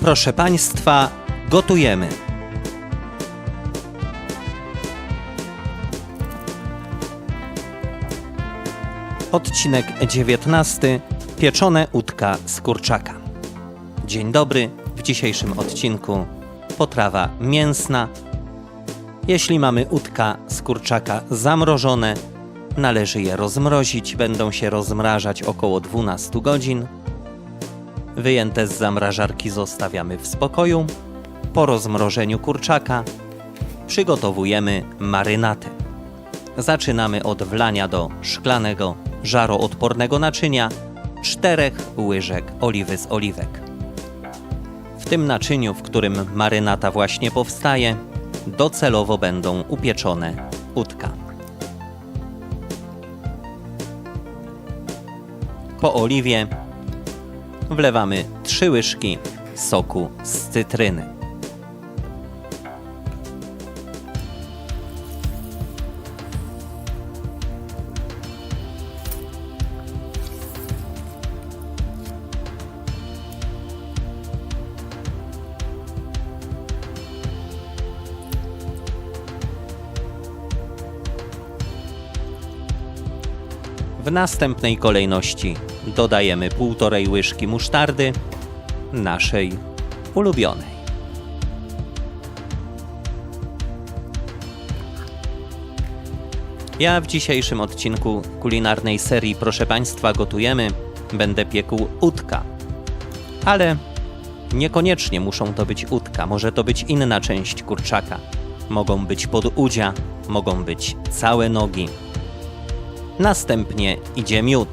Proszę Państwa, gotujemy. Odcinek 19. Pieczone udka z kurczaka. Dzień dobry. W dzisiejszym odcinku potrawa mięsna. Jeśli mamy udka z kurczaka zamrożone, należy je rozmrozić. Będą się rozmrażać około 12 godzin. Wyjęte z zamrażarki zostawiamy w spokoju. Po rozmrożeniu kurczaka przygotowujemy marynatę. Zaczynamy od wlania do szklanego, żaroodpornego naczynia czterech łyżek oliwy z oliwek. W tym naczyniu, w którym marynata właśnie powstaje, docelowo będą upieczone udka. Po oliwie wlewamy 3 łyżki soku z cytryny. W następnej kolejności dodajemy półtorej łyżki musztardy naszej ulubionej. Ja w dzisiejszym odcinku kulinarnej serii Proszę Państwa gotujemy będę piekł udka. Ale niekoniecznie muszą to być udka, może to być inna część kurczaka. Mogą być podudzia, mogą być całe nogi, Następnie idzie miód.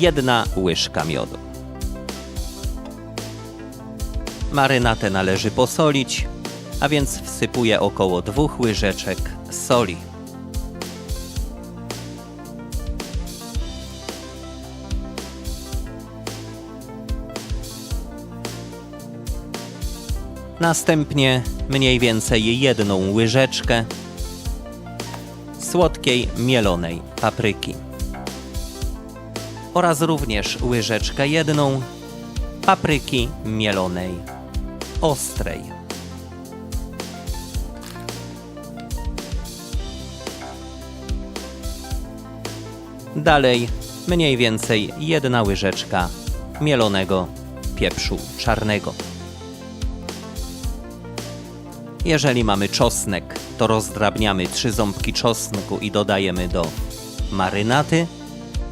Jedna łyżka miodu. Marynatę należy posolić, a więc wsypuję około dwóch łyżeczek soli. Następnie mniej więcej jedną łyżeczkę słodkiej mielonej papryki. Oraz również łyżeczkę jedną papryki mielonej ostrej. Dalej mniej więcej jedna łyżeczka mielonego pieprzu czarnego. Jeżeli mamy czosnek, to rozdrabniamy trzy ząbki czosnku i dodajemy do marynaty,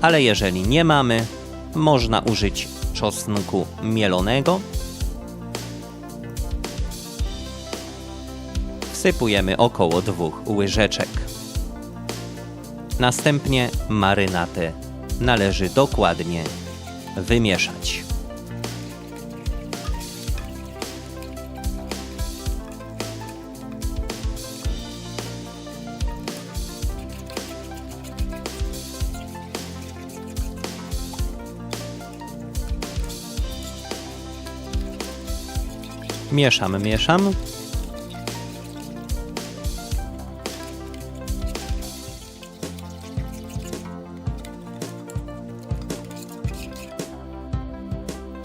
ale jeżeli nie mamy, można użyć czosnku mielonego. Wsypujemy około dwóch łyżeczek. Następnie marynatę należy dokładnie wymieszać. Mieszam, mieszam.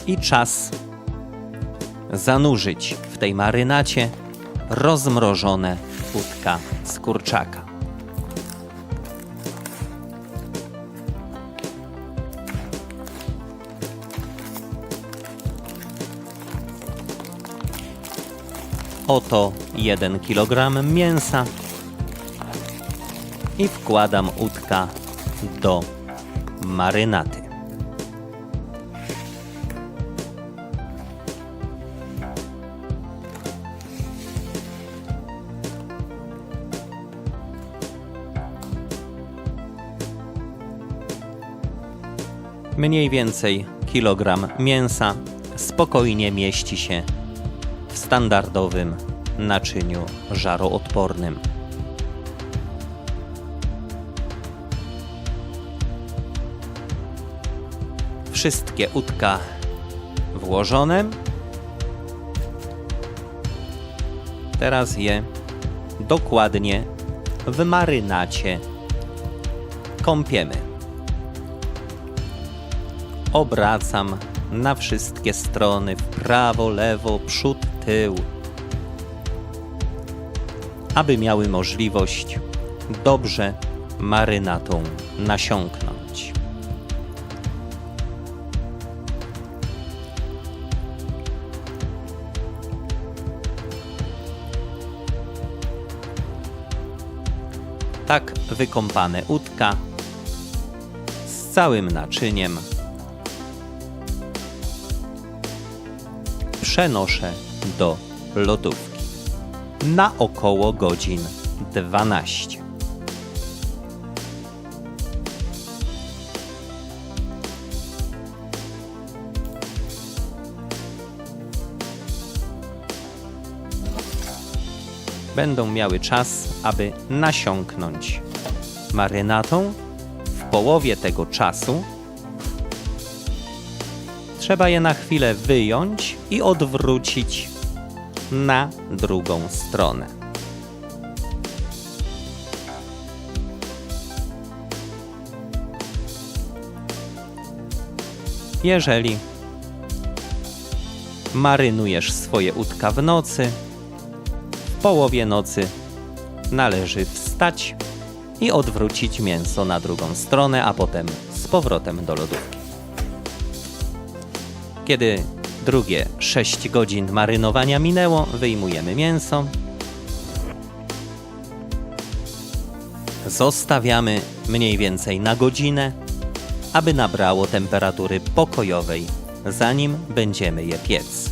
I czas zanurzyć w tej marynacie rozmrożone udka z kurczaka. Oto 1 kg mięsa i wkładam udka do marynaty. Mniej więcej kilogram mięsa spokojnie mieści się w standardowym naczyniu żaroodpornym. Wszystkie udka włożone. Teraz je dokładnie w marynacie kąpiemy. obracam na wszystkie strony, w prawo, lewo, przód, tył, aby miały możliwość dobrze marynatą nasiąknąć. Tak wykąpane udka z całym naczyniem przenoszę do lodówki na około godzin 12. Będą miały czas, aby nasiąknąć marynatą. W połowie tego czasu trzeba je na chwilę wyjąć i odwrócić na drugą stronę. Jeżeli marynujesz swoje udka w nocy, w połowie nocy należy wstać i odwrócić mięso na drugą stronę, a potem z powrotem do lodówki. Kiedy drugie 6 godzin marynowania minęło, wyjmujemy mięso. Zostawiamy mniej więcej na godzinę, aby nabrało temperatury pokojowej, zanim będziemy je piec.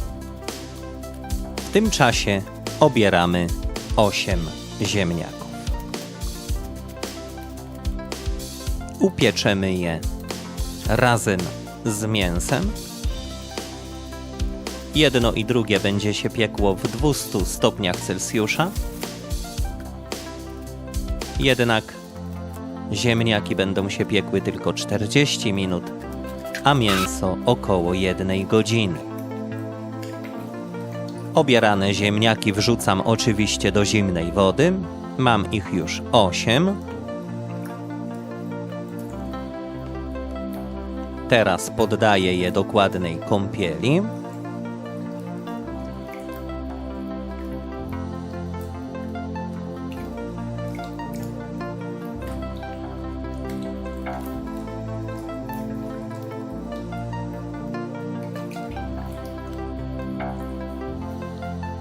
W tym czasie obieramy 8 ziemniaków. Upieczemy je razem z mięsem Jedno i drugie będzie się piekło w 200 stopniach Celsjusza. Jednak ziemniaki będą się piekły tylko 40 minut, a mięso około 1 godziny. Obierane ziemniaki wrzucam oczywiście do zimnej wody. Mam ich już 8. Teraz poddaję je dokładnej kąpieli.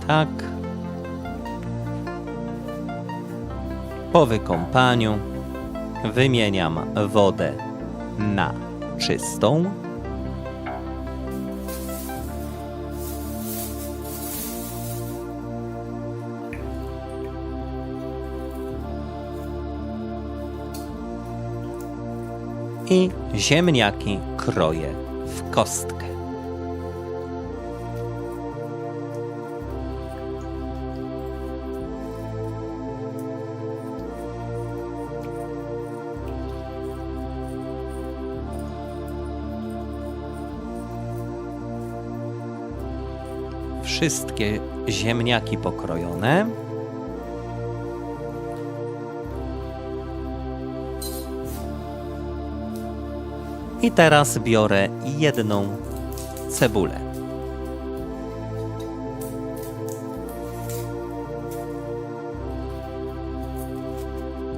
Tak. Po wykąpaniu wymieniam wodę na czystą. I ziemniaki kroję w kostkę. Wszystkie ziemniaki pokrojone. I teraz biorę jedną cebulę.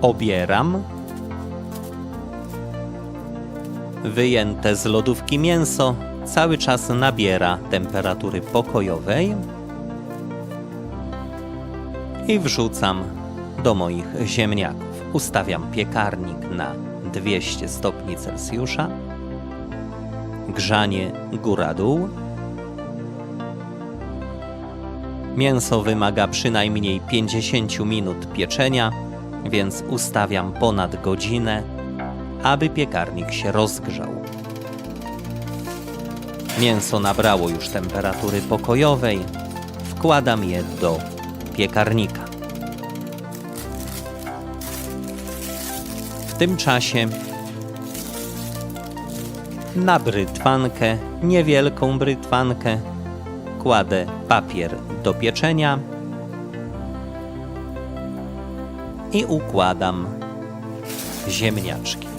Obieram wyjęte z lodówki mięso cały czas nabiera temperatury pokojowej i wrzucam do moich ziemniaków. Ustawiam piekarnik na 200 stopni Celsjusza, grzanie góra-dół. Mięso wymaga przynajmniej 50 minut pieczenia, więc ustawiam ponad godzinę, aby piekarnik się rozgrzał. Mięso nabrało już temperatury pokojowej. Wkładam je do piekarnika. W tym czasie na brytwankę, niewielką brytwankę, kładę papier do pieczenia i układam ziemniaczki.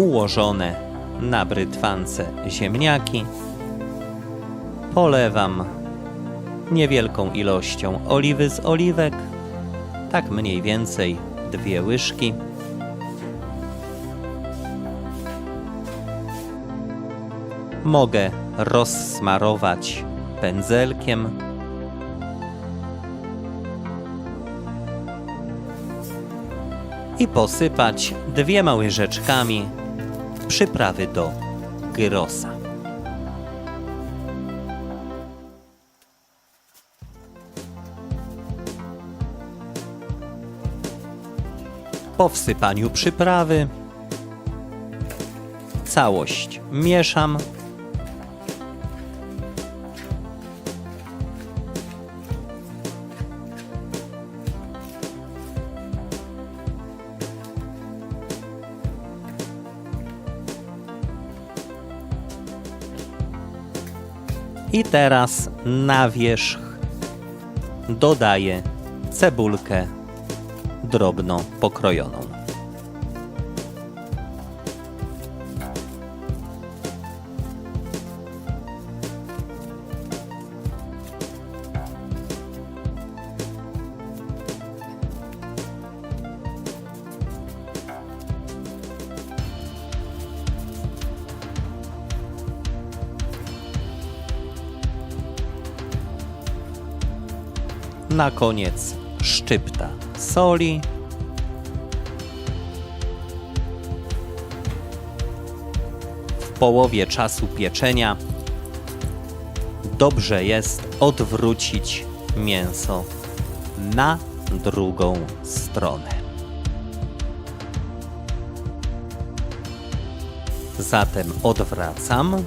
Ułożone na brytwance ziemniaki. Polewam niewielką ilością oliwy z oliwek, tak mniej więcej dwie łyżki. Mogę rozsmarować pędzelkiem. I posypać dwiema łyżeczkami przyprawy do gyrosa. Po wsypaniu przyprawy całość mieszam. I teraz na wierzch dodaję cebulkę drobno pokrojoną. Na koniec szczypta soli. W połowie czasu pieczenia dobrze jest odwrócić mięso na drugą stronę. Zatem odwracam.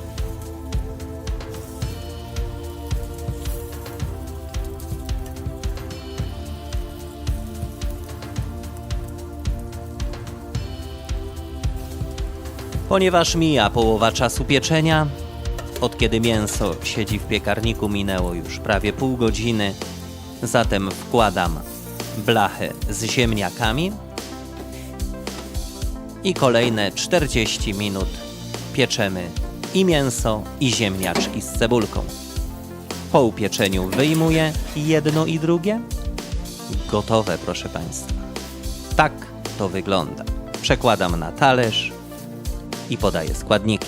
Ponieważ mija połowa czasu pieczenia, od kiedy mięso siedzi w piekarniku minęło już prawie pół godziny, zatem wkładam blachę z ziemniakami i kolejne 40 minut pieczemy i mięso, i ziemniaczki z cebulką. Po upieczeniu wyjmuję jedno i drugie. Gotowe, proszę Państwa. Tak to wygląda. Przekładam na talerz i podaję składniki.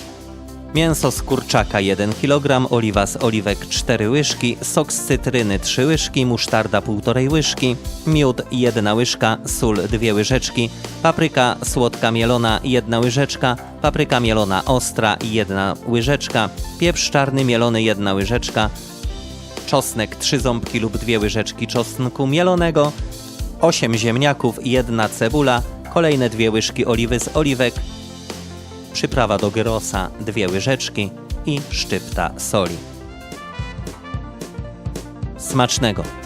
Mięso z kurczaka 1 kg, oliwa z oliwek 4 łyżki, sok z cytryny 3 łyżki, musztarda 1,5 łyżki, miód 1 łyżka, sól 2 łyżeczki, papryka słodka mielona 1 łyżeczka, papryka mielona ostra 1 łyżeczka, pieprz czarny mielony 1 łyżeczka, czosnek 3 ząbki lub 2 łyżeczki czosnku mielonego, 8 ziemniaków, 1 cebula, kolejne 2 łyżki oliwy z oliwek, przyprawa do gyrosa, dwie łyżeczki i szczypta soli. Smacznego!